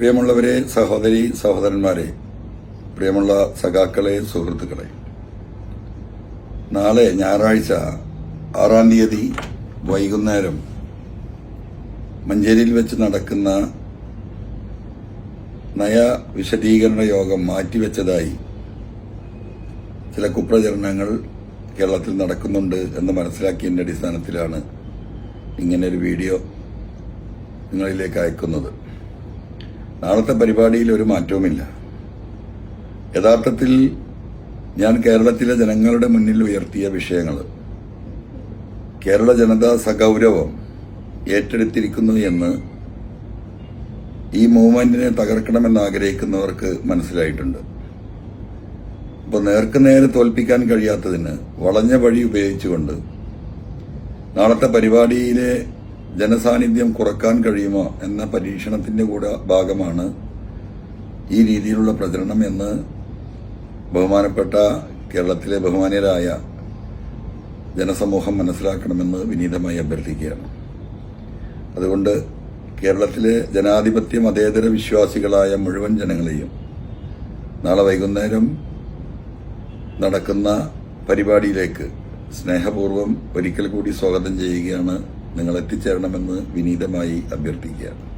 പ്രിയമുള്ളവരെ സഹോദരി സഹോദരന്മാരെ പ്രിയമുള്ള സഖാക്കളെ സുഹൃത്തുക്കളെ. നാളെ ഞായറാഴ്ച ആറാം തീയതി വൈകുന്നേരം മഞ്ചേരിയിൽ വെച്ച് നടക്കുന്ന നയ വിശദീകരണ യോഗം മാറ്റിവെച്ചതായി ചില കുപ്രചരണങ്ങൾ കേരളത്തിൽ നടക്കുന്നുണ്ട് എന്ന് മനസ്സിലാക്കിയതിന്റെ അടിസ്ഥാനത്തിലാണ് ഇങ്ങനൊരു വീഡിയോ നിങ്ങളിലേക്ക് അയക്കുന്നത്. നാളത്തെ പരിപാടിയിൽ ഒരു മാറ്റവുമില്ല. യഥാർത്ഥത്തിൽ ഞാൻ കേരളത്തിലെ ജനങ്ങളുടെ മുന്നിൽ ഉയർത്തിയ വിഷയങ്ങൾ. കേരള ജനത സഗൗരവം ഏറ്റെടുത്തിരിക്കുന്നു എന്ന് ഈ മൂവ്മെന്റിനെ തകർക്കണമെന്ന് ആഗ്രഹിക്കുന്നവർക്ക് മനസ്സിലായിട്ടുണ്ട്. അപ്പോൾ നേർക്കുനേരെ തോൽപ്പിക്കാൻ കഴിയാത്തതിന് വളഞ്ഞ വഴി ഉപയോഗിച്ചുകൊണ്ട് നാളത്തെ പരിപാടിയിലെ ജനസാന്നിധ്യം കുറയ്ക്കാൻ കഴിയുമോ എന്ന പരീക്ഷണത്തിന്റെ കൂടെ ഭാഗമാണ് ഈ രീതിയിലുള്ള പ്രചരണം എന്ന് ബഹുമാനപ്പെട്ട കേരളത്തിലെ ബഹുമാനീയരായ ജനസമൂഹം മനസ്സിലാക്കണമെന്ന് വിനീതമായി അഭ്യർത്ഥിക്കുകയാണ്. അതുകൊണ്ട് കേരളത്തിലെ ജനാധിപത്യ മതേതര വിശ്വാസികളായ മുഴുവൻ ജനങ്ങളെയും നാളെ വൈകുന്നേരം നടക്കുന്ന പരിപാടിയിലേക്ക് സ്നേഹപൂർവം ഒരിക്കൽ കൂടി സ്വാഗതം ചെയ്യുകയാണ് നിങ്ങൾ എത്തിച്ചേരണമെന്ന് വിനീതമായി അഭ്യർത്ഥിക്കുകയാണ്.